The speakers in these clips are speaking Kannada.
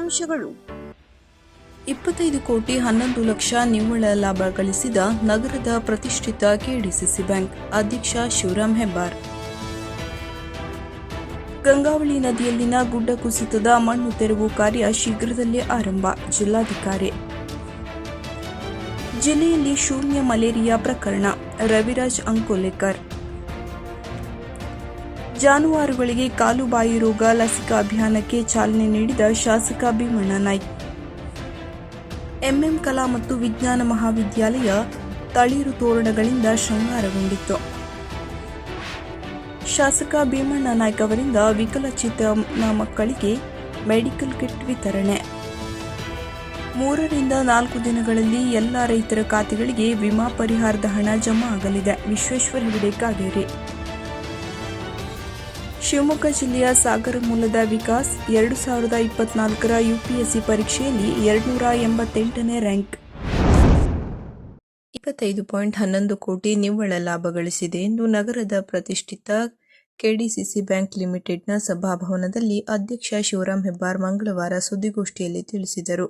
ಮುಖ್ಯಾಂಶಗಳು ಇಪ್ಪತ್ತೈದು ಕೋಟಿ ಹನ್ನೊಂದು ಲಕ್ಷ ನಿವ್ವಳ ಲಾಭ ಗಳಿಸಿದ ನಗರದ ಪ್ರತಿಷ್ಠಿತ ಕೆಡಿಸಿಸಿ ಬ್ಯಾಂಕ್ ಅಧ್ಯಕ್ಷ ಶಿವರಾಮ್ ಹೆಬ್ಬಾರ್. ಗಂಗಾವಳಿ ನದಿಯಲ್ಲಿನ ಗುಡ್ಡ ಕುಸಿತದ ಮಣ್ಣು ತೆರವು ಕಾರ್ಯ ಶೀಘ್ರದಲ್ಲೇ ಆರಂಭ, ಜಿಲ್ಲಾಧಿಕಾರಿ. ಜಿಲ್ಲೆಯಲ್ಲಿ ಶೂನ್ಯ ಮಲೇರಿಯಾ ಪ್ರಕರಣ, ರವಿರಾಜ್ ಅಂಕೋಲೆಕರ್. ಜಾನುವಾರುಗಳಿಗೆ ಕಾಲುಬಾಯಿ ರೋಗ, ಲಸಿಕಾ ಅಭಿಯಾನಕ್ಕೆ ಚಾಲನೆ ನೀಡಿದ ಶಾಸಕ ಭೀಮಣ್ಣ ನಾಯ್ಕ್. ಎಂಎಂ ಕಲಾ ಮತ್ತು ವಿಜ್ಞಾನ ಮಹಾವಿದ್ಯಾಲಯ ತಳಿರು ತೋರಣಗಳಿಂದ ಶೃಂಗಾರಗೊಂಡಿತ್ತು. ಶಾಸಕ ಭೀಮಣ್ಣ ನಾಯ್ಕ ಅವರಿಂದ ವಿಕಲಚೇತನ ಮಕ್ಕಳಿಗೆ ಮೆಡಿಕಲ್ ಕಿಟ್ ವಿತರಣೆ. ಮೂರರಿಂದ ನಾಲ್ಕು ದಿನಗಳಲ್ಲಿ ಎಲ್ಲ ರೈತರ ಖಾತೆಗಳಿಗೆ ವಿಮಾ ಪರಿಹಾರದ ಹಣ ಜಮಾ ಆಗಲಿದೆ. ವಿಶ್ವೇಶ್ವರ ಹೆಗಡೆ ಕಾಗೇರಿ. ಶಿವಮೊಗ್ಗ ಜಿಲ್ಲೆಯ ಸಾಗರ ಮೂಲದ ವಿಕಾಸ್ ಎರಡು ಸಾವಿರದ ಇಪ್ಪತ್ನಾಲ್ಕರ ಯುಪಿಎಸ್ಸಿ ಪರೀಕ್ಷೆಯಲ್ಲಿ ಎರಡುನೂರ ಎಂಬತ್ತೆಂಟನೇ ರ್ಯಾಂಕ್. ಇಪ್ಪತ್ತೈದು ಪಾಯಿಂಟ್ ಹನ್ನೊಂದು ಕೋಟಿ ನಿವ್ವಳ ಲಾಭ ಗಳಿಸಿದೆ ಎಂದು ನಗರದ ಪ್ರತಿಷ್ಠಿತ ಕೆಡಿಸಿಸಿ ಬ್ಯಾಂಕ್ ಲಿಮಿಟೆಡ್ನ ಸಭಾಭವನದಲ್ಲಿ ಅಧ್ಯಕ್ಷ ಶಿವರಾಮ್ ಹೆಬ್ಬಾರ್ ಮಂಗಳವಾರ ಸುದ್ದಿಗೋಷ್ಠಿಯಲ್ಲಿ ತಿಳಿಸಿದರು.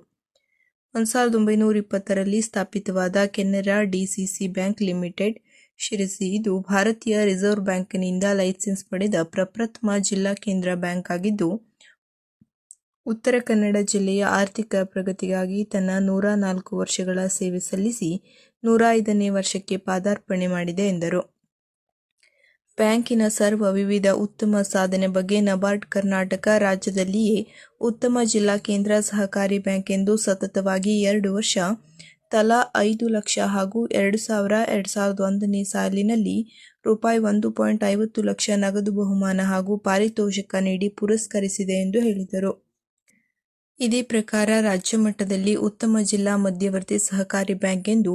ಒಂದು ಸಾವಿರದ ಒಂಬೈನೂರ ಇಪ್ಪತ್ತರಲ್ಲಿ ಸ್ಥಾಪಿತವಾದ Canara DCC bank limited Sirsi. ಇದು ಭಾರತೀಯ ರಿಸರ್ವ್ ಬ್ಯಾಂಕಿನಿಂದ ಲೈಸೆನ್ಸ್ ಪಡೆದ ಪ್ರಪ್ರಥಮ ಜಿಲ್ಲಾ ಕೇಂದ್ರ ಬ್ಯಾಂಕ್ ಆಗಿದ್ದು, ಉತ್ತರ ಕನ್ನಡ ಜಿಲ್ಲೆಯ ಆರ್ಥಿಕ ಪ್ರಗತಿಗಾಗಿ ತನ್ನ ನೂರ ನಾಲ್ಕು ವರ್ಷಗಳ ಸೇವೆ ಸಲ್ಲಿಸಿ ನೂರ ಐದನೇ ವರ್ಷಕ್ಕೆ ಪಾದಾರ್ಪಣೆ ಮಾಡಿದೆ ಎಂದರು. ಬ್ಯಾಂಕಿನ ಸರ್ವ ವಿವಿಧ ಉತ್ತಮ ಸಾಧನೆ ಬಗ್ಗೆ ನಬಾರ್ಡ್ ಕರ್ನಾಟಕ ರಾಜ್ಯದಲ್ಲಿಯೇ ಉತ್ತಮ ಜಿಲ್ಲಾ ಕೇಂದ್ರ ಸಹಕಾರಿ ಬ್ಯಾಂಕ್ ಎಂದು ಸತತವಾಗಿ ಎರಡು ವರ್ಷ ತಲಾ ಐದು ಲಕ್ಷ ಹಾಗೂ ಎರಡು ಸಾವಿರ ಎರಡು ಸಾವಿರದ ಒಂದನೇ ಸಾಲಿನಲ್ಲಿ ರೂಪಾಯಿ ಒಂದು ಪಾಯಿಂಟ್ ಐವತ್ತು ಲಕ್ಷ ನಗದು ಬಹುಮಾನ ಹಾಗೂ ಪಾರಿತೋಷಕ ನೀಡಿ ಪುರಸ್ಕರಿಸಿದೆ ಎಂದು ಹೇಳಿದರು. ಇದೇ ಪ್ರಕಾರ ರಾಜ್ಯ ಮಟ್ಟದಲ್ಲಿ ಉತ್ತಮ ಜಿಲ್ಲಾ ಮಧ್ಯವರ್ತಿ ಸಹಕಾರಿ ಬ್ಯಾಂಕ್ ಎಂದು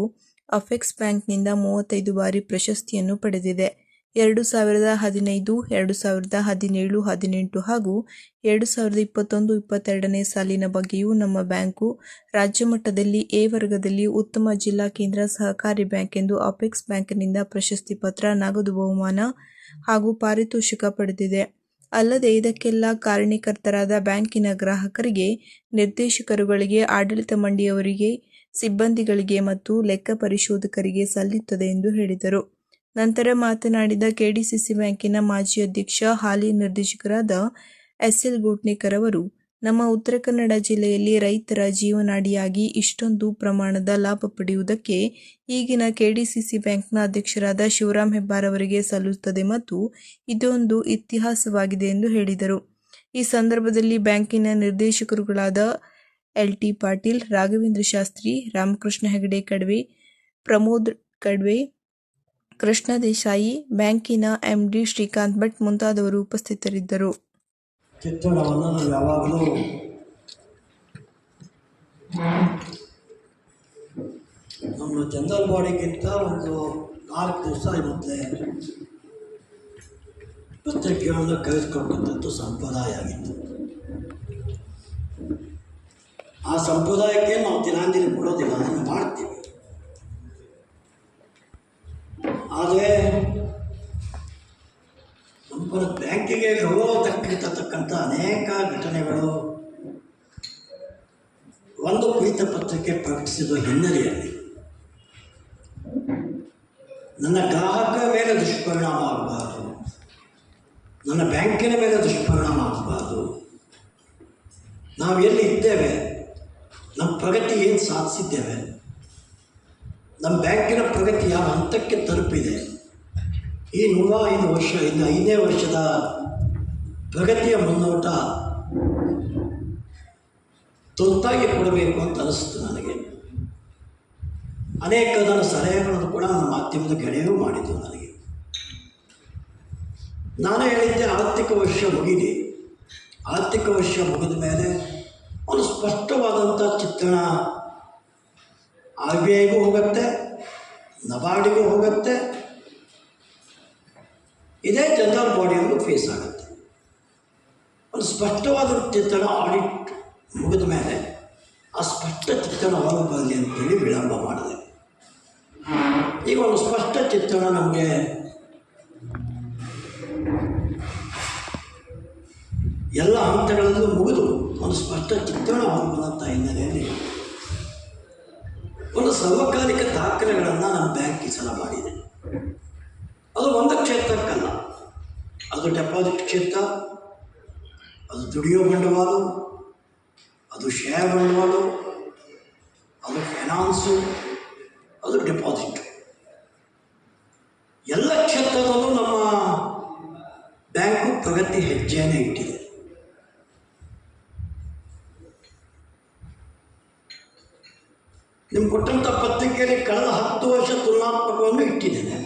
ಅಫೆಕ್ಸ್ ಬ್ಯಾಂಕ್ನಿಂದ ಮೂವತ್ತೈದು ಬಾರಿ ಪ್ರಶಸ್ತಿಯನ್ನು ಪಡೆದಿದೆ. ಎರಡು ಸಾವಿರದ ಹದಿನೈದು, ಎರಡು ಸಾವಿರದ ಹದಿನೇಳು, ಹದಿನೆಂಟು ಹಾಗೂ ಎರಡು ಸಾವಿರದ ಇಪ್ಪತ್ತೊಂದು, ಇಪ್ಪತ್ತೆರಡನೇ ಸಾಲಿನ ಬಗ್ಗೆಯೂ ನಮ್ಮ ಬ್ಯಾಂಕು ರಾಜ್ಯ ಮಟ್ಟದಲ್ಲಿ ಎ ವರ್ಗದಲ್ಲಿ ಉತ್ತಮ ಜಿಲ್ಲಾ ಕೇಂದ್ರ ಸಹಕಾರಿ ಬ್ಯಾಂಕ್ ಎಂದು ಅಪೆಕ್ಸ್ ಬ್ಯಾಂಕ್ನಿಂದ ಪ್ರಶಸ್ತಿ ಪತ್ರ, ನಗದು ಬಹುಮಾನ ಹಾಗೂ ಪಾರಿತೋಷಿಕ ಪಡೆದಿದೆ. ಅಲ್ಲದೆ ಇದಕ್ಕೆಲ್ಲ ಕಾರಣೀಕರ್ತರಾದ ಬ್ಯಾಂಕಿನ ಗ್ರಾಹಕರಿಗೆ, ನಿರ್ದೇಶಕರುಗಳಿಗೆ, ಆಡಳಿತ ಮಂಡಿಯವರಿಗೆ, ಸಿಬ್ಬಂದಿಗಳಿಗೆ ಮತ್ತು ಲೆಕ್ಕ ಪರಿಶೋಧಕರಿಗೆ ಸಲ್ಲುತ್ತದೆ ಎಂದು ಹೇಳಿದರು. ನಂತರ ಮಾತನಾಡಿದ ಕೆಡಿಸಿಸಿ ಬ್ಯಾಂಕಿನ ಮಾಜಿ ಅಧ್ಯಕ್ಷ, ಹಾಲಿ ನಿರ್ದೇಶಕರಾದ ಎಸ್ಎಲ್ ಗೋಟ್ನೇಕರ್ ಅವರು, ನಮ್ಮ ಉತ್ತರ ಕನ್ನಡ ಜಿಲ್ಲೆಯಲ್ಲಿ ರೈತರ ಜೀವನಾಡಿಯಾಗಿ ಇಷ್ಟೊಂದು ಪ್ರಮಾಣದ ಲಾಭ ಪಡೆಯುವುದಕ್ಕೆ ಈಗಿನ ಕೆಡಿಸಿಸಿ ಬ್ಯಾಂಕ್ನ ಅಧ್ಯಕ್ಷರಾದ ಶಿವರಾಮ್ ಹೆಬ್ಬಾರ್ ಅವರಿಗೆ ಸಲ್ಲುತ್ತದೆ ಮತ್ತು ಇದೊಂದು ಇತಿಹಾಸವಾಗಿದೆ ಎಂದು ಹೇಳಿದರು. ಈ ಸಂದರ್ಭದಲ್ಲಿ ಬ್ಯಾಂಕಿನ ನಿರ್ದೇಶಕರುಗಳಾದ ಎಲ್ ಟಿ ಪಾಟೀಲ್, ರಾಘವೇಂದ್ರ ಶಾಸ್ತ್ರಿ, ರಾಮಕೃಷ್ಣ ಹೆಗಡೆ ಕಡ್ವೆ, ಪ್ರಮೋದ್ ಕಡ್ವೆ ಕೃಷ್ಣ ದೇಸಾಯಿ, ಬ್ಯಾಂಕಿನ ಎಂಡಿ ಶ್ರೀಕಾಂತ್ ಭಟ್ ಮುಂತಾದವರು ಉಪಸ್ಥಿತರಿದ್ದರು. ಯಾವಾಗಲೂ ನಮ್ಮ ಜನರಲ್ ಬಾಡಿಗಿಂತ ಒಂದು ನಾಲ್ಕು ದಿವಸ ಇರುತ್ತೆ ಪತ್ರಿಕೆಗಳನ್ನು ಕರೆದುಕೊಂಡಂಥದ್ದು ಸಂಪ್ರದಾಯ ಆಗಿತ್ತು. ಆ ಸಂಪ್ರದಾಯಕ್ಕೆ ನಾವು ದಿನಾಂದಿನ ಕೊಡೋದಿಲ್ಲ ಮಾಡ್ತೀವಿ. ಆದರೆ ನಮ್ಮ ಬ್ಯಾಂಕಿಗೆ ಗೌರವ ತಕ್ಕಿರ್ತಕ್ಕಂಥ ಅನೇಕ ಘಟನೆಗಳು ಒಂದು ಕುರಿತ ಪತ್ರಕ್ಕೆ ಪ್ರಕಟಿಸಿದ ಹಿನ್ನೆಲೆಯಲ್ಲಿ ನನ್ನ ಗ್ರಾಹಕರ ಮೇಲೆ ದುಷ್ಪರಿಣಾಮ ಆಗಬಾರ್ದು, ನನ್ನ ಬ್ಯಾಂಕಿನ ಮೇಲೆ ದುಷ್ಪರಿಣಾಮ ಆಗಬಾರ್ದು. ನಾವು ಎಲ್ಲಿ ಇದ್ದೇವೆ, ನಮ್ಮ ಪ್ರಗತಿ ಏನು ಸಾಧಿಸಿದ್ದೇವೆ ನಮ್ಮ ಬ್ಯಾಂಕಿನ ಪ್ರಗತಿ ಯಾವ ಹಂತಕ್ಕೆ ತಲುಪಿದೆ? ಈ ನೂರ ಐದು ವರ್ಷ, ಇನ್ನು ಐದನೇ ವರ್ಷದ ಪ್ರಗತಿಯ ಮುನ್ನೋಟ ತುರ್ತಾಗಿ ಕೊಡಬೇಕು ಅಂತ ಅನಿಸ್ತು ನನಗೆ. ಅನೇಕ ನನ್ನ ಸಲಹೆಗಳನ್ನು ಕೂಡ ನನ್ನ ಮಾಧ್ಯಮದ ಗೆಳೆಯರು ಮಾಡಿದ್ದು ನನಗೆ. ನಾನು ಹೇಳಿದ್ದೆ, ಆರ್ಥಿಕ ವರ್ಷ ಮುಗಿದಿ ಆರ್ಥಿಕ ವರ್ಷ ಮುಗಿದ ಮೇಲೆ ಒಂದು ಸ್ಪಷ್ಟವಾದಂಥ ಚಿತ್ರಣ ಆರ್ ಬಿ ಐಗೂ ಹೋಗುತ್ತೆ, ನಬಾರ್ಡಿಗೂ ಹೋಗುತ್ತೆ. ಇದೇ ಜನರಲ್ ಬಾಡಿಯಲ್ಲೂ ಫೇಸ್ ಆಗುತ್ತೆ. ಒಂದು ಸ್ಪಷ್ಟವಾದ ಚಿತ್ರಣ ಆಡಿಟ್ ಮುಗಿದ ಮೇಲೆ ಆ ಸ್ಪಷ್ಟ ಚಿತ್ರಣ ಹೊರಗೆ ಬರಲಿ ಅಂತೇಳಿ ವಿಳಂಬ ಮಾಡಿದೆ. ಈಗ ಒಂದು ಸ್ಪಷ್ಟ ಚಿತ್ರಣ ನಮಗೆ ಎಲ್ಲ ಹಂತಗಳಲ್ಲೂ ಮುಗಿದು ಒಂದು ಸ್ಪಷ್ಟ ಚಿತ್ರಣ ಹೊಂದಿದಂಥ ಹಿನ್ನೆಲೆಯಲ್ಲಿ ಒಂದು ಸರ್ವಕಾಲಿಕ ದಾಖಲೆಗಳನ್ನು ನಮ್ಮ ಬ್ಯಾಂಕ್ ಈ ಸಲ ಮಾಡಿದೆ. ಅದು ಒಂದು ಕ್ಷೇತ್ರಕ್ಕಲ್ಲ. ಅದು ಡೆಪಾಸಿಟ್ ಕ್ಷೇತ್ರ, ಅದು ದುಡಿಯೋ ಬಂಡವಾಳ, ಅದು ಶೇರ್ ಬಂಡವಾಳ, ಅದು ಫೈನಾನ್ಸು, ಅದು ಡೆಪಾಸಿಟ್. ಎಲ್ಲ ಕ್ಷೇತ್ರದಲ್ಲೂ ನಮ್ಮ ಬ್ಯಾಂಕು ಪ್ರಗತಿ ಹೆಜ್ಜೆಯನ್ನು ಇಟ್ಟಿದೆ. ನಿಮ್ಗೆ ಕೊಟ್ಟಂಥ ಪತ್ರಿಕೆಯಲ್ಲಿ ಕಳೆದ ಹತ್ತು ವರ್ಷ ತುಲನಾತ್ಮಕವನ್ನು ಇಟ್ಟಿದ್ದೇನೆ.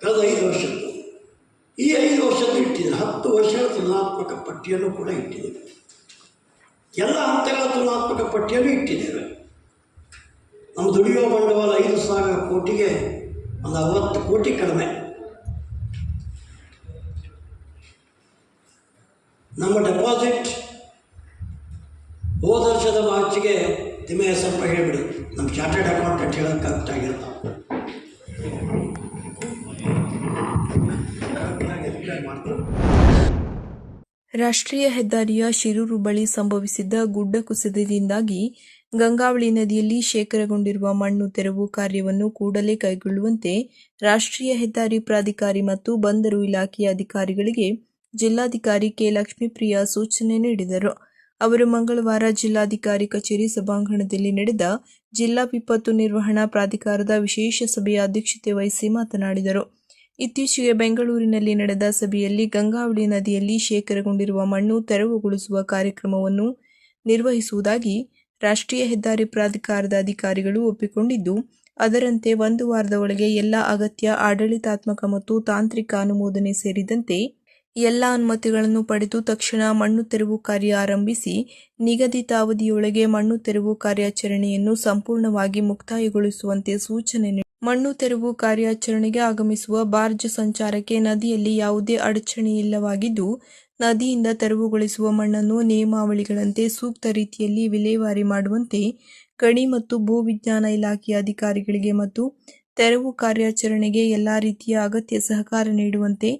ಕಳೆದ ಐದು ವರ್ಷದ್ದು. ಈ ಐದು ವರ್ಷದ್ದು ಇಟ್ಟಿದೆ ಹತ್ತು ವರ್ಷಗಳ ತುಲನಾತ್ಮಕ ಪಟ್ಟಿಯನ್ನು ಕೂಡ ಇಟ್ಟಿದ್ದೇವೆ ಎಲ್ಲ ಹಂತಗಳ ತುಲನಾತ್ಮಕ ಪಟ್ಟಿಯನ್ನು ಇಟ್ಟಿದ್ದೇವೆ. ನಮ್ಮ ದುಡಿಯುವ ಬಂಡವಾಳ ಐದು ಸಾವಿರ ಕೋಟಿಗೆ ಒಂದು ಅರವತ್ತು ಕೋಟಿ ಕಡಿಮೆ. ನಮ್ಮ ಡೆಪಾಸಿಟ್ ಹೋದ ವರ್ಷದ ಮಾರ್ಚಿಗೆ ತಿಮ್ಮಯ್ಯ ಹೆಸರು ಹೇಳಿಬಿಡಿ. ನಮ್ಮ ಚಾರ್ಟೆಡ್ ಅಕೌಂಟೆಂಟ್ ಹೇಳೋದು ಕರೆಕ್ಟ್ ರಾಷ್ಟ್ರೀಯ ಹೆದ್ದಾರಿಯ ಶಿರೂರು ಬಳಿ ಸಂಭವಿಸಿದ್ದ ಗುಡ್ಡ ಕುಸಿತದಿಂದಾಗಿ ಗಂಗಾವಳಿ ನದಿಯಲ್ಲಿ ಶೇಖರಗೊಂಡಿರುವ ಮಣ್ಣು ತೆರವು ಕಾರ್ಯವನ್ನು ಕೂಡಲೇ ಕೈಗೊಳ್ಳುವಂತೆ ರಾಷ್ಟ್ರೀಯ ಹೆದ್ದಾರಿ ಪ್ರಾಧಿಕಾರಿ ಮತ್ತು ಬಂದರು ಇಲಾಖೆಯ ಅಧಿಕಾರಿಗಳಿಗೆ ಜಿಲ್ಲಾಧಿಕಾರಿ ಕೆ ಲಕ್ಷ್ಮೀಪ್ರಿಯ ಸೂಚನೆ ನೀಡಿದರು. ಅವರು ಮಂಗಳವಾರ ಜಿಲ್ಲಾಧಿಕಾರಿ ಕಚೇರಿ ಸಭಾಂಗಣದಲ್ಲಿ ನಡೆದ ಜಿಲ್ಲಾ ವಿಪತ್ತು ನಿರ್ವಹಣಾ ಪ್ರಾಧಿಕಾರದ ವಿಶೇಷ ಸಭೆಯ ಅಧ್ಯಕ್ಷತೆ ವಹಿಸಿ ಮಾತನಾಡಿದರು. ಇತ್ತೀಚೆಗೆ ಬೆಂಗಳೂರಿನಲ್ಲಿ ನಡೆದ ಸಭೆಯಲ್ಲಿ ಗಂಗಾವಳಿ ನದಿಯಲ್ಲಿ ಶೇಖರಗೊಂಡಿರುವ ಮಣ್ಣು ತೆರವುಗೊಳಿಸುವ ಕಾರ್ಯಕ್ರಮವನ್ನು ನಿರ್ವಹಿಸುವುದಾಗಿ ರಾಷ್ಟ್ರೀಯ ಹೆದ್ದಾರಿ ಪ್ರಾಧಿಕಾರದ ಅಧಿಕಾರಿಗಳು ಒಪ್ಪಿಕೊಂಡಿದ್ದು, ಅದರಂತೆ ಒಂದು ವಾರದ ಒಳಗೆ ಎಲ್ಲ ಅಗತ್ಯ ಆಡಳಿತಾತ್ಮಕ ಮತ್ತು ತಾಂತ್ರಿಕ ಅನುಮೋದನೆ ಸೇರಿದಂತೆ ಎಲ್ಲ ಅನುಮತಿಗಳನ್ನು ಪಡೆದು ತಕ್ಷಣ ಮಣ್ಣು ತೆರವು ಕಾರ್ಯ ಆರಂಭಿಸಿ, ನಿಗದಿತ ಅವಧಿಯೊಳಗೆ ಮಣ್ಣು ತೆರವು ಕಾರ್ಯಾಚರಣೆಯನ್ನು ಸಂಪೂರ್ಣವಾಗಿ ಮುಕ್ತಾಯಗೊಳಿಸುವಂತೆ ಸೂಚನೆ ಮಣ್ಣು ತೆರವು ಕಾರ್ಯಾಚರಣೆಗೆ ಆಗಮಿಸುವ ಬಾರ್ಜ್ ಸಂಚಾರಕ್ಕೆ ನದಿಯಲ್ಲಿ ಯಾವುದೇ ಅಡಚಣೆ ಇಲ್ಲವಾಗಿದ್ದು, ನದಿಯಿಂದ ತೆರವುಗೊಳಿಸುವ ಮಣ್ಣನ್ನು ನಿಯಮಾವಳಿಗಳಂತೆ ಸೂಕ್ತ ರೀತಿಯಲ್ಲಿ ವಿಲೇವಾರಿ ಮಾಡುವಂತೆ ಗಣಿ ಮತ್ತು ಭೂವಿಜ್ಞಾನ ಇಲಾಖೆಯ ಅಧಿಕಾರಿಗಳಿಗೆ ಮತ್ತು ತೆರವು ಕಾರ್ಯಾಚರಣೆಗೆ ಎಲ್ಲ ರೀತಿಯ ಅಗತ್ಯ ಸಹಕಾರ ನೀಡುವಂತೆ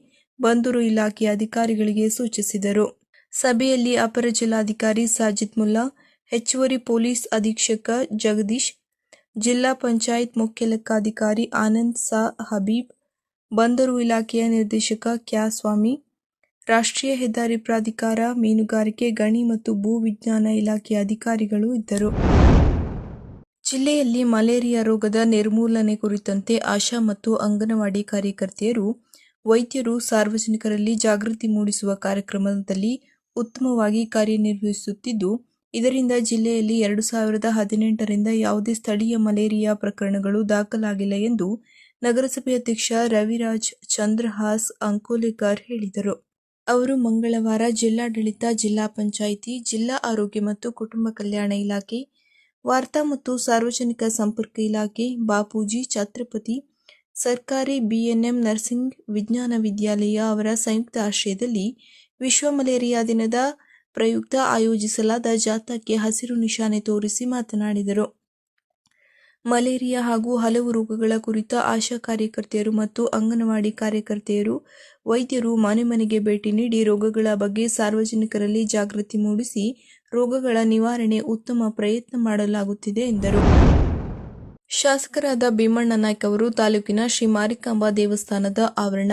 ಬಂದರು ಇಲಾಖೆಯ ಅಧಿಕಾರಿಗಳಿಗೆ ಸೂಚಿಸಿದರು. ಸಭೆಯಲ್ಲಿ ಅಪರ ಜಿಲ್ಲಾಧಿಕಾರಿ ಸಾಜಿದ್ ಮುಲ್ಲಾ, ಹೆಚ್ಚುವರಿ ಪೊಲೀಸ್ ಅಧೀಕ್ಷಕ ಜಗದೀಶ್, ಜಿಲ್ಲಾ ಪಂಚಾಯತ್ ಮುಖ್ಯ ಲೆಕ್ಕಾಧಿಕಾರಿ ಆನಂದ್ ಸಾ ಹಬೀಬ್, ಬಂದರು ಇಲಾಖೆಯ ನಿರ್ದೇಶಕ ಕ್ಯಾ ಸ್ವಾಮಿ, ರಾಷ್ಟ್ರೀಯ ಹೆದ್ದಾರಿ ಪ್ರಾಧಿಕಾರ ಮೀನುಗಾರಿಕೆ, ಗಣಿ ಮತ್ತು ಭೂ ವಿಜ್ಞಾನ ಇಲಾಖೆಯ ಅಧಿಕಾರಿಗಳು ಇದ್ದರು. ಜಿಲ್ಲೆಯಲ್ಲಿ ಮಲೇರಿಯಾ ರೋಗದ ನಿರ್ಮೂಲನೆ ಕುರಿತಂತೆ ಆಶಾ ಮತ್ತು ಅಂಗನವಾಡಿ ಕಾರ್ಯಕರ್ತೆಯರು ವೈದ್ಯರು ಸಾರ್ವಜನಿಕರಲ್ಲಿ ಜಾಗೃತಿ ಮೂಡಿಸುವ ಕಾರ್ಯಕ್ರಮದಲ್ಲಿ ಉತ್ತಮವಾಗಿ ಕಾರ್ಯನಿರ್ವಹಿಸುತ್ತಿದ್ದು, ಇದರಿಂದ ಜಿಲ್ಲೆಯಲ್ಲಿ ಎರಡು ಸಾವಿರದ ಹದಿನೆಂಟರಿಂದ ಯಾವುದೇ ಸ್ಥಳೀಯ ಮಲೇರಿಯಾ ಪ್ರಕರಣಗಳು ದಾಖಲಾಗಿಲ್ಲ ಎಂದು ನಗರಸಭೆ ಅಧ್ಯಕ್ಷ ರವಿರಾಜ್ ಚಂದ್ರಹಾಸ್ ಅಂಕೋಲೆಕರ್ ಹೇಳಿದರು. ಅವರು ಮಂಗಳವಾರ ಜಿಲ್ಲಾಡಳಿತ, ಜಿಲ್ಲಾ ಪಂಚಾಯಿತಿ, ಜಿಲ್ಲಾ ಆರೋಗ್ಯ ಮತ್ತು ಕುಟುಂಬ ಕಲ್ಯಾಣ ಇಲಾಖೆ, ವಾರ್ತಾ ಮತ್ತು ಸಾರ್ವಜನಿಕ ಸಂಪರ್ಕ ಇಲಾಖೆ, ಬಾಪೂಜಿ, ಛತ್ರಪತಿ ಸರ್ಕಾರಿ ಬಿಎನ್ಎಂ ನರ್ಸಿಂಗ್ ವಿಜ್ಞಾನ ವಿದ್ಯಾಲಯ ಅವರ ಸಂಯುಕ್ತ ಆಶ್ರಯದಲ್ಲಿ ವಿಶ್ವ ಮಲೇರಿಯಾ ದಿನದ ಪ್ರಯುಕ್ತ ಆಯೋಜಿಸಲಾದ ಜಾಥಾಕ್ಕೆ ಹಸಿರು ನಿಶಾನೆ ತೋರಿಸಿ ಮಾತನಾಡಿದರು. ಮಲೇರಿಯಾ ಹಾಗೂ ಹಲವು ರೋಗಗಳ ಕುರಿತ ಆಶಾ ಕಾರ್ಯಕರ್ತೆಯರು ಮತ್ತು ಅಂಗನವಾಡಿ ಕಾರ್ಯಕರ್ತೆಯರು, ವೈದ್ಯರು ಮನೆ ಮನೆಗೆ ಭೇಟಿ ನೀಡಿ ರೋಗಗಳ ಬಗ್ಗೆ ಸಾರ್ವಜನಿಕರಲ್ಲಿ ಜಾಗೃತಿ ಮೂಡಿಸಿ ರೋಗಗಳ ನಿವಾರಣೆ ಉತ್ತಮ ಪ್ರಯತ್ನ ಮಾಡಲಾಗುತ್ತಿದೆ ಎಂದರು. ಶಾಸಕರಾದ ಭೀಮಣ್ಣ ನಾಯ್ಕ ಅವರು ತಾಲೂಕಿನ ಶ್ರೀ ಮಾರಿಕಾಂಬಾ ದೇವಸ್ಥಾನದ ಆವರಣ,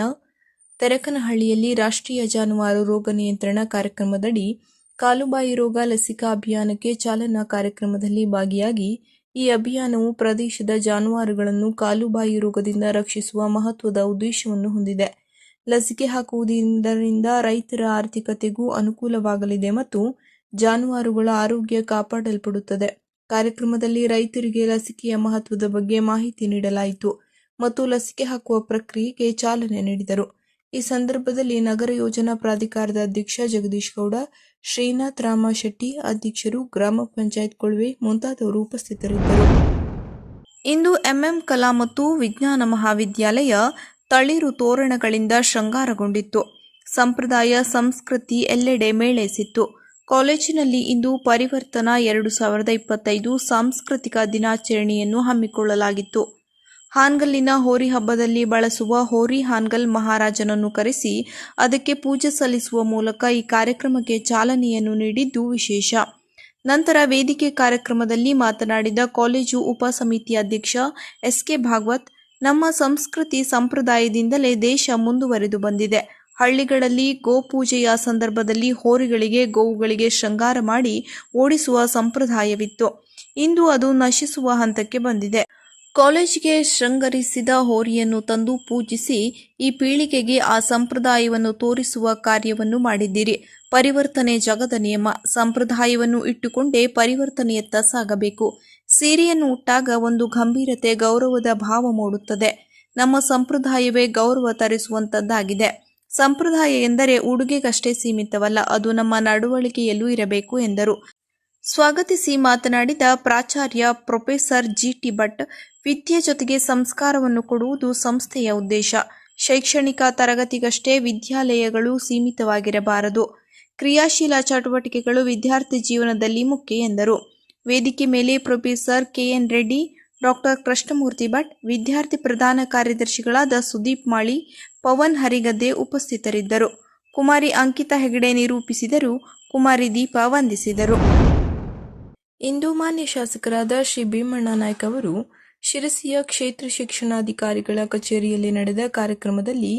ತೆರಕನಹಳ್ಳಿಯಲ್ಲಿ ರಾಷ್ಟ್ರೀಯ ಜಾನುವಾರು ರೋಗ ನಿಯಂತ್ರಣ ಕಾರ್ಯಕ್ರಮದಡಿ ಕಾಲುಬಾಯಿ ರೋಗ ಲಸಿಕಾ ಅಭಿಯಾನಕ್ಕೆ ಚಾಲನಾ ಕಾರ್ಯಕ್ರಮದಲ್ಲಿ ಭಾಗಿಯಾಗಿ ಈ ಅಭಿಯಾನವು ಪ್ರದೇಶದ ಜಾನುವಾರುಗಳನ್ನು ಕಾಲುಬಾಯಿ ರೋಗದಿಂದ ರಕ್ಷಿಸುವ ಮಹತ್ವದ ಉದ್ದೇಶವನ್ನು ಹೊಂದಿದೆ. ಲಸಿಕೆ ಹಾಕುವುದರಿಂದ ರೈತರ ಆರ್ಥಿಕತೆಗೂ ಅನುಕೂಲವಾಗಲಿದೆ ಮತ್ತು ಜಾನುವಾರುಗಳ ಆರೋಗ್ಯ ಕಾಪಾಡಲ್ಪಡುತ್ತದೆ. ಕಾರ್ಯಕ್ರಮದಲ್ಲಿ ರೈತರಿಗೆ ಲಸಿಕೆಯ ಮಹತ್ವದ ಬಗ್ಗೆ ಮಾಹಿತಿ ನೀಡಲಾಯಿತು ಮತ್ತು ಲಸಿಕೆ ಹಾಕುವ ಪ್ರಕ್ರಿಯೆಗೆ ಚಾಲನೆ ನೀಡಿದರು. ಈ ಸಂದರ್ಭದಲ್ಲಿ ನಗರ ಯೋಜನಾ ಪ್ರಾಧಿಕಾರದ ಅಧ್ಯಕ್ಷ ಜಗದೀಶ್ ಗೌಡ, ಶ್ರೀನಾಥ್ ರಾಮ ಶೆಟ್ಟಿ ಅಧ್ಯಕ್ಷರು, ಗ್ರಾಮ ಪಂಚಾಯತ್ ಕೊಳವೆ ಮುಂತಾದವರು ಉಪಸ್ಥಿತರಿದ್ದರು. ಇಂದು ಎಂಎಂ ಕಲಾ ಮತ್ತು ವಿಜ್ಞಾನ ಮಹಾವಿದ್ಯಾಲಯ ತಳಿರು ತೋರಣಗಳಿಂದ ಶೃಂಗಾರಗೊಂಡಿತ್ತು. ಸಂಪ್ರದಾಯ, ಸಂಸ್ಕೃತಿ ಎಲ್ಲೆಡೆ ಮೇಳೈಸಿತ್ತು. ಕಾಲೇಜಿನಲ್ಲಿ ಇಂದು ಪರಿವರ್ತನಾ ಎರಡು ಸಾವಿರದ ಇಪ್ಪತ್ತೈದು ಸಾಂಸ್ಕೃತಿಕ ದಿನಾಚರಣೆಯನ್ನು ಹಮ್ಮಿಕೊಳ್ಳಲಾಗಿತ್ತು. ಹಾನ್ಗಲ್ಲಿನ ಹೋರಿ ಹಬ್ಬದಲ್ಲಿ ಬಳಸುವ ಹೋರಿ ಹಾನ್ಗಲ್ ಮಹಾರಾಜನನ್ನು ಕರೆಸಿ ಅದಕ್ಕೆ ಪೂಜೆ ಸಲ್ಲಿಸುವ ಮೂಲಕ ಈ ಕಾರ್ಯಕ್ರಮಕ್ಕೆ ಚಾಲನೆಯನ್ನು ನೀಡಿದ್ದು ವಿಶೇಷ. ನಂತರ ವೇದಿಕೆ ಕಾರ್ಯಕ್ರಮದಲ್ಲಿ ಮಾತನಾಡಿದ ಕಾಲೇಜು ಉಪ ಸಮಿತಿ ಅಧ್ಯಕ್ಷ ಎಸ್ಕೆ ಭಾಗವತ್, ನಮ್ಮ ಸಂಸ್ಕೃತಿ ಸಂಪ್ರದಾಯದಿಂದಲೇ ದೇಶ ಮುಂದುವರೆದು ಬಂದಿದೆ. ಹಳ್ಳಿಗಳಲ್ಲಿ ಗೋಪೂಜೆಯ ಸಂದರ್ಭದಲ್ಲಿ ಹೋರಿಗಳಿಗೆ, ಗೋವುಗಳಿಗೆ ಶೃಂಗಾರ ಮಾಡಿ ಓಡಿಸುವ ಸಂಪ್ರದಾಯವಿತ್ತು. ಇಂದು ಅದು ನಶಿಸುವ ಹಂತಕ್ಕೆ ಬಂದಿದೆ. ಕಾಲೇಜಿಗೆ ಶೃಂಗರಿಸಿದ ಹೋರಿಯನ್ನು ತಂದು ಪೂಜಿಸಿ ಈ ಪೀಳಿಗೆಗೆ ಆ ಸಂಪ್ರದಾಯವನ್ನು ತೋರಿಸುವ ಕಾರ್ಯವನ್ನು ಮಾಡಿದ್ದೀರಿ. ಪರಿವರ್ತನೆ ಜಗದ ನಿಯಮ. ಸಂಪ್ರದಾಯವನ್ನು ಇಟ್ಟುಕೊಂಡೇ ಪರಿವರ್ತನೆಯತ್ತ ಸಾಗಬೇಕು. ಸೀರೆಯನ್ನು ಉಟ್ಟಾಗ ಒಂದು ಗಂಭೀರತೆ ಗೌರವದ ಭಾವ ಮೂಡುತ್ತದೆ. ನಮ್ಮ ಸಂಪ್ರದಾಯವೇ ಗೌರವ ತರಿಸುವಂತದ್ದಾಗಿದೆ. ಸಂಪ್ರದಾಯ ಎಂದರೆ ಉಡುಗೆಗಷ್ಟೇ ಸೀಮಿತವಲ್ಲ, ಅದು ನಮ್ಮ ನಡವಳಿಕೆಯಲ್ಲೂ ಇರಬೇಕು ಎಂದರು. ಸ್ವಾಗತಿಸಿ ಮಾತನಾಡಿದ ಪ್ರಾಚಾರ್ಯ ಪ್ರೊಫೆಸರ್ ಜಿಟಿ ಭಟ್, ವಿದ್ಯೆ ಜೊತೆಗೆ ಸಂಸ್ಕಾರವನ್ನು ಕೊಡುವುದು ಸಂಸ್ಥೆಯ ಉದ್ದೇಶ. ಶೈಕ್ಷಣಿಕ ತರಗತಿಗಷ್ಟೇ ವಿದ್ಯಾಲಯಗಳು ಸೀಮಿತವಾಗಿರಬಾರದು. ಕ್ರಿಯಾಶೀಲ ಚಟುವಟಿಕೆಗಳು ವಿದ್ಯಾರ್ಥಿ ಜೀವನದಲ್ಲಿ ಮುಖ್ಯ ಎಂದರು. ವೇದಿಕೆ ಮೇಲೆ professor K N Reddy, doctor Krishnamurthy Bhat, ವಿದ್ಯಾರ್ಥಿ ಪ್ರಧಾನ ಕಾರ್ಯದರ್ಶಿಗಳಾದ ಸುದೀಪ್ ಮಾಳಿ ಪವನ್ ಹರಿಗದ್ದೆ ಉಪಸ್ಥಿತರಿದ್ದರು. ಕುಮಾರಿ ಅಂಕಿತಾ ಹೆಗಡೆ ನಿರೂಪಿಸಿದರು. ಕುಮಾರಿ ದೀಪಾ ವಂದಿಸಿದರು. ಇಂದು ಮಾನ್ಯ ಶಾಸಕರಾದ ಶ್ರೀ ಭೀಮಣ್ಣ ನಾಯ್ಕ ಅವರು ಶಿರಸಿಯ ಕ್ಷೇತ್ರ ಶಿಕ್ಷಣಾಧಿಕಾರಿಗಳ ಕಚೇರಿಯಲ್ಲಿ ನಡೆದ ಕಾರ್ಯಕ್ರಮದಲ್ಲಿ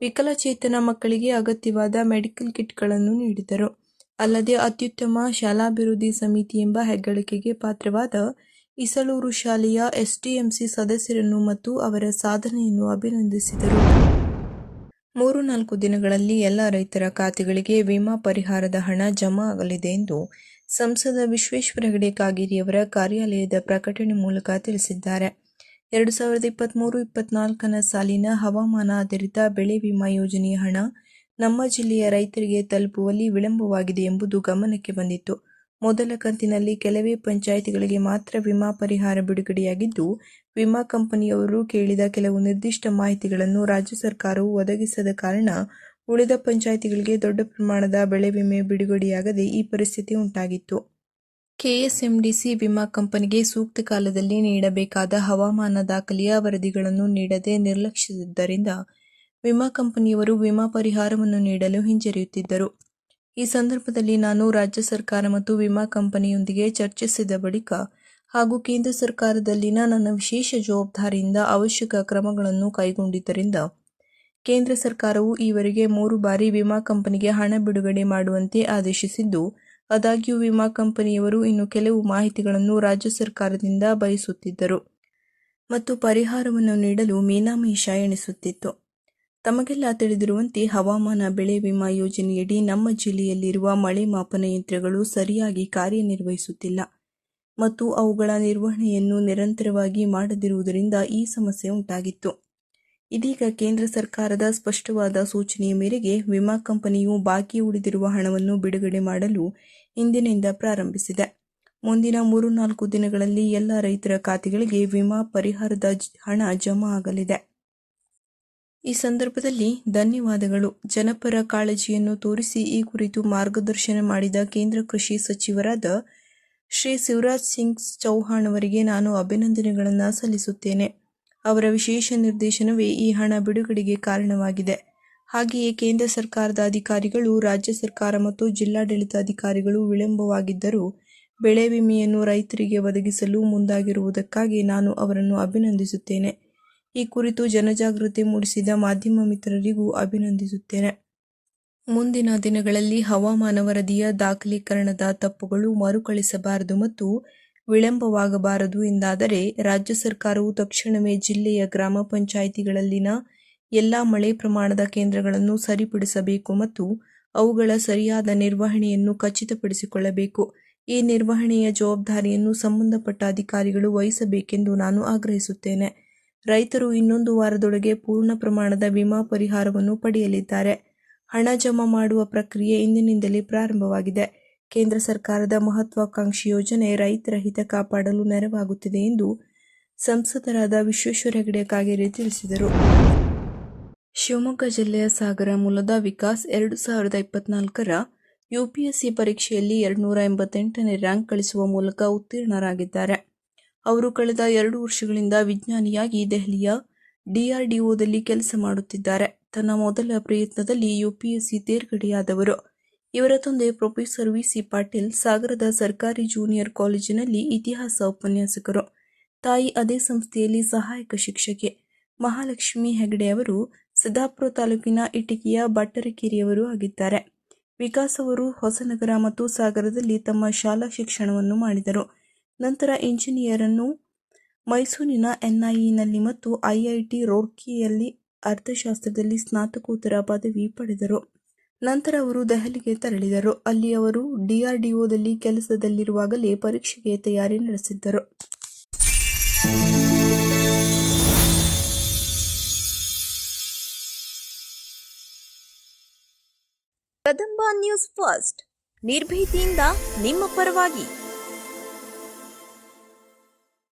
ವಿಕಲಚೇತನ ಮಕ್ಕಳಿಗೆ ಅಗತ್ಯವಾದ ಮೆಡಿಕಲ್ ಕಿಟ್ಗಳನ್ನು ನೀಡಿದರು. ಅಲ್ಲದೆ ಅತ್ಯುತ್ತಮ ಶಾಲಾಭಿವೃದ್ಧಿ ಸಮಿತಿ ಎಂಬ ಹೆಗ್ಗಳಿಕೆಗೆ ಪಾತ್ರವಾದ ಇಸಲೂರು ಶಾಲೆಯ ಎಸ್ಡಿಎಂಸಿ ಸದಸ್ಯರನ್ನು ಮತ್ತು ಅವರ ಸಾಧನೆಯನ್ನು ಅಭಿನಂದಿಸಿದರು. ಮೂರು ನಾಲ್ಕು ದಿನಗಳಲ್ಲಿ ಎಲ್ಲ ರೈತರ ಖಾತೆಗಳಿಗೆ ವಿಮಾ ಪರಿಹಾರದ ಹಣ ಜಮಾ ಆಗಲಿದೆ ಎಂದು ಸಂಸದ ವಿಶ್ವೇಶ್ವರ ಹೆಗಡೆ ಕಾಗೇರಿಯವರ ಕಾರ್ಯಾಲಯದ ಪ್ರಕಟಣೆ ಮೂಲಕ ತಿಳಿಸಿದ್ದಾರೆ. ಎರಡು ಸಾವಿರದ ಇಪ್ಪತ್ತ್ಮೂರು ಇಪ್ಪತ್ನಾಲ್ಕನ ಸಾಲಿನ ಹವಾಮಾನ ಆಧಾರಿತ ಬೆಳೆ ವಿಮಾ ಯೋಜನೆಯ ಹಣ ನಮ್ಮ ಜಿಲ್ಲೆಯ ರೈತರಿಗೆ ತಲುಪುವಲ್ಲಿ ವಿಳಂಬವಾಗಿದೆ ಎಂಬುದು ಗಮನಕ್ಕೆ ಬಂದಿತ್ತು. ಮೊದಲ ಕಂತಿನಲ್ಲಿ ಕೆಲವೇ ಪಂಚಾಯಿತಿಗಳಿಗೆ ಮಾತ್ರ ವಿಮಾ ಪರಿಹಾರ ಬಿಡುಗಡೆಯಾಗಿದ್ದು, ವಿಮಾ ಕಂಪನಿಯವರು ಕೇಳಿದ ಕೆಲವು ನಿರ್ದಿಷ್ಟ ಮಾಹಿತಿಗಳನ್ನು ರಾಜ್ಯ ಸರ್ಕಾರವು ಒದಗಿಸದ ಕಾರಣ ಉಳಿದ ಪಂಚಾಯಿತಿಗಳಿಗೆ ದೊಡ್ಡ ಪ್ರಮಾಣದ ಬೆಳೆ ವಿಮೆ ಬಿಡುಗಡೆಯಾಗದೆ ಈ ಪರಿಸ್ಥಿತಿ ಉಂಟಾಗಿತ್ತು. ಕೆಎಸ್ಎಂಡಿಸಿ ವಿಮಾ ಕಂಪನಿಗೆ ಸೂಕ್ತ ಕಾಲದಲ್ಲಿ ನೀಡಬೇಕಾದ ಹವಾಮಾನ ದಾಖಲೆಯ ವರದಿಗಳನ್ನು ನೀಡದೆ ನಿರ್ಲಕ್ಷಿಸಿದ್ದರಿಂದ ವಿಮಾ ಕಂಪನಿಯವರು ವಿಮಾ ಪರಿಹಾರವನ್ನು ನೀಡಲು ಹಿಂಜರಿಯುತ್ತಿದ್ದರು. ಈ ಸಂದರ್ಭದಲ್ಲಿ ನಾನು ರಾಜ್ಯ ಸರ್ಕಾರ ಮತ್ತು ವಿಮಾ ಕಂಪನಿಯೊಂದಿಗೆ ಚರ್ಚಿಸಿದ ಬಳಿಕ ಹಾಗೂ ಕೇಂದ್ರ ಸರ್ಕಾರದಲ್ಲಿನ ನನ್ನ ವಿಶೇಷ ಜವಾಬ್ದಾರಿಯಿಂದ ಅವಶ್ಯಕ ಕ್ರಮಗಳನ್ನು ಕೈಗೊಂಡಿದ್ದರಿಂದ ಕೇಂದ್ರ ಸರ್ಕಾರವು ಈವರೆಗೆ ಮೂರು ಬಾರಿ ವಿಮಾ ಕಂಪನಿಗೆ ಹಣ ಬಿಡುಗಡೆ ಮಾಡುವಂತೆ ಆದೇಶಿಸಿದ್ದು, ಆದಾಗ್ಯೂ ವಿಮಾ ಕಂಪನಿಯವರು ಇನ್ನು ಕೆಲವು ಮಾಹಿತಿಗಳನ್ನು ರಾಜ್ಯ ಸರ್ಕಾರದಿಂದ ಬಯಸುತ್ತಿದ್ದರು ಮತ್ತು ಪರಿಹಾರವನ್ನು ನೀಡಲು ಮೀನಾಮೀಷ ಎಣಿಸುತ್ತಿತ್ತು. ತಮಗೆಲ್ಲ ತಿಳಿದಿರುವಂತೆ ಹವಾಮಾನ ಬೆಳೆ ವಿಮಾ ಯೋಜನೆಯಡಿ ನಮ್ಮ ಜಿಲ್ಲೆಯಲ್ಲಿರುವ ಮಳೆ ಮಾಪನ ಯಂತ್ರಗಳು ಸರಿಯಾಗಿ ಕಾರ್ಯನಿರ್ವಹಿಸುತ್ತಿಲ್ಲ ಮತ್ತು ಅವುಗಳ ನಿರ್ವಹಣೆಯನ್ನು ನಿರಂತರವಾಗಿ ಮಾಡದಿರುವುದರಿಂದ ಈ ಸಮಸ್ಯೆ ಉಂಟಾಗಿತ್ತು. ಇದೀಗ ಕೇಂದ್ರ ಸರ್ಕಾರದ ಸ್ಪಷ್ಟವಾದ ಸೂಚನೆಯ ಮೇರೆಗೆ ವಿಮಾ ಕಂಪನಿಯು ಬಾಕಿ ಉಳಿದಿರುವ ಹಣವನ್ನು ಬಿಡುಗಡೆ ಮಾಡಲು ಇಂದಿನಿಂದ ಪ್ರಾರಂಭಿಸಿದೆ. ಮುಂದಿನ ಮೂರು ನಾಲ್ಕು ದಿನಗಳಲ್ಲಿ ಎಲ್ಲ ರೈತರ ಖಾತೆಗಳಿಗೆ ವಿಮಾ ಪರಿಹಾರದ ಹಣ ಜಮಾ ಆಗಲಿದೆ. ಈ ಸಂದರ್ಭದಲ್ಲಿ ಧನ್ಯವಾದಗಳು. ಜನಪರ ಕಾಳಜಿಯನ್ನು ತೋರಿಸಿ ಈ ಕುರಿತು ಮಾರ್ಗದರ್ಶನ ಮಾಡಿದ ಕೇಂದ್ರ ಕೃಷಿ ಸಚಿವರಾದ ಶ್ರೀ ಶಿವರಾಜ್ ಸಿಂಗ್ ಚೌಹಾಣ್ ಅವರಿಗೆ ನಾನು ಅಭಿನಂದನೆಗಳನ್ನು ಸಲ್ಲಿಸುತ್ತೇನೆ. ಅವರ ವಿಶೇಷ ನಿರ್ದೇಶನವೇ ಈ ಹಣ ಬಿಡುಗಡೆಗೆ ಕಾರಣವಾಗಿದೆ. ಹಾಗೆಯೇ ಕೇಂದ್ರ ಸರ್ಕಾರದ ಅಧಿಕಾರಿಗಳು, ರಾಜ್ಯ ಸರ್ಕಾರ ಮತ್ತು ಜಿಲ್ಲಾಡಳಿತ ಅಧಿಕಾರಿಗಳು ವಿಳಂಬವಾಗಿದ್ದರೂ ಬೆಳೆ ವಿಮೆಯನ್ನು ರೈತರಿಗೆ ಒದಗಿಸಲು ಮುಂದಾಗಿರುವುದಕ್ಕಾಗಿ ನಾನು ಅವರನ್ನು ಅಭಿನಂದಿಸುತ್ತೇನೆ. ಈ ಕುರಿತು ಜನಜಾಗೃತಿ ಮೂಡಿಸಿದ ಮಾಧ್ಯಮ ಮಿತ್ರರಿಗೂ ಅಭಿನಂದಿಸುತ್ತೇನೆ. ಮುಂದಿನ ದಿನಗಳಲ್ಲಿ ಹವಾಮಾನ ವರದಿಯ ದಾಖಲೀಕರಣದ ತಪ್ಪುಗಳು ಮರುಕಳಿಸಬಾರದು ಮತ್ತು ವಿಳಂಬವಾಗಬಾರದು. ಎಂದಾದರೆ ರಾಜ್ಯ ಸರ್ಕಾರವು ತಕ್ಷಣವೇ ಜಿಲ್ಲೆಯ ಗ್ರಾಮ ಪಂಚಾಯಿತಿಗಳಲ್ಲಿನ ಎಲ್ಲ ಮಳೆ ಪ್ರಮಾಣದ ಕೇಂದ್ರಗಳನ್ನು ಸರಿಪಡಿಸಬೇಕು ಮತ್ತು ಅವುಗಳ ಸರಿಯಾದ ನಿರ್ವಹಣೆಯನ್ನು ಖಚಿತಪಡಿಸಿಕೊಳ್ಳಬೇಕು. ಈ ನಿರ್ವಹಣೆಯ ಜವಾಬ್ದಾರಿಯನ್ನು ಸಂಬಂಧಪಟ್ಟ ಅಧಿಕಾರಿಗಳು ವಹಿಸಬೇಕೆಂದು ನಾನು ಆಗ್ರಹಿಸುತ್ತೇನೆ. ರೈತರು ಇನ್ನೊಂದು ವಾರದೊಳಗೆ ಪೂರ್ಣ ಪ್ರಮಾಣದ ವಿಮಾ ಪರಿಹಾರವನ್ನು ಪಡೆಯಲಿದ್ದಾರೆ. ಹಣ ಜಮಾ ಮಾಡುವ ಪ್ರಕ್ರಿಯೆ ಇಂದಿನಿಂದಲೇ ಪ್ರಾರಂಭವಾಗಿದೆ. ಕೇಂದ್ರ ಸರ್ಕಾರದ ಮಹತ್ವಾಕಾಂಕ್ಷಿ ಯೋಜನೆ ರೈತರ ಹಿತ ಕಾಪಾಡಲು ನೆರವಾಗುತ್ತಿದೆ ಎಂದು ಸಂಸದರಾದ ವಿಶ್ವೇಶ್ವರ ಹೆಗಡೆ ಕಾಗೇರಿ ತಿಳಿಸಿದರು. ಶಿವಮೊಗ್ಗ ಜಿಲ್ಲೆಯ ಸಾಗರ ಮೂಲದ ವಿಕಾಸ್ ಎರಡು ಸಾವಿರದ ಇಪ್ಪತ್ನಾಲ್ಕರ ಯುಪಿಎಸ್ಸಿ ಪರೀಕ್ಷೆಯಲ್ಲಿ ಎರಡುನೂರ ಎಂಬತ್ತೆಂಟನೇ ರ್ಯಾಂಕ್ ಗಳಿಸುವ ಮೂಲಕ ಉತ್ತೀರ್ಣರಾಗಿದ್ದಾರೆ. ಅವರು ಕಳೆದ ಎರಡು ವರ್ಷಗಳಿಂದ ವಿಜ್ಞಾನಿಯಾಗಿ ದೆಹಲಿಯ ಡಿಆರ್ಡಿಒದಲ್ಲಿ ಕೆಲಸ ಮಾಡುತ್ತಿದ್ದಾರೆ. ತನ್ನ ಮೊದಲ ಪ್ರಯತ್ನದಲ್ಲಿ ಯುಪಿಎಸ್ಸಿ ತೇರ್ಗಡೆಯಾದವರು. ಇವರ ತಂದೆ ಪ್ರೊಫೆಸರ್ ವಿಸಿ ಪಾಟೀಲ್ ಸಾಗರದ ಸರ್ಕಾರಿ ಜೂನಿಯರ್ ಕಾಲೇಜಿನಲ್ಲಿ ಇತಿಹಾಸ ಉಪನ್ಯಾಸಕರು. ತಾಯಿ ಅದೇ ಸಂಸ್ಥೆಯಲ್ಲಿ ಸಹಾಯಕ ಶಿಕ್ಷಕಿ. ಮಹಾಲಕ್ಷ್ಮಿ ಹೆಗಡೆ ಅವರು ಸಿದ್ದಾಪುರ ತಾಲೂಕಿನ ಇಟಿಕಿಯ ಬಟ್ಟರಕೆರೆಯವರು ಆಗಿದ್ದಾರೆ. ವಿಕಾಸ್ ಅವರು ಹೊಸನಗರ ಮತ್ತು ಸಾಗರದಲ್ಲಿ ತಮ್ಮ ಶಾಲಾ ಶಿಕ್ಷಣವನ್ನು ಮಾಡಿದರು. ನಂತರ ಇಂಜಿನಿಯರ್ ಅನ್ನು ಮೈಸೂರಿನ ಎನ್ಐಇನಲ್ಲಿ ಮತ್ತು ಐಐಟಿ ರೋರ್ಕಿಯಲ್ಲಿ ಅರ್ಥಶಾಸ್ತ್ರದಲ್ಲಿ ಸ್ನಾತಕೋತ್ತರ ಪದವಿ ಪಡೆದರು. ನಂತರ ಅವರು ದೆಹಲಿಗೆ ತೆರಳಿದರು. ಅಲ್ಲಿ ಅವರು ಡಿಆರ್ಡಿಒದಲ್ಲಿ ಕೆಲಸದಲ್ಲಿರುವಾಗಲೇ ಪರೀಕ್ಷೆಗೆ ತಯಾರಿ ನಡೆಸಿದ್ದರು. Kadamba news first. ನಿರ್ಭೀತಿಯಿಂದ ನಿಮ್ಮ ಪರವಾಗಿ.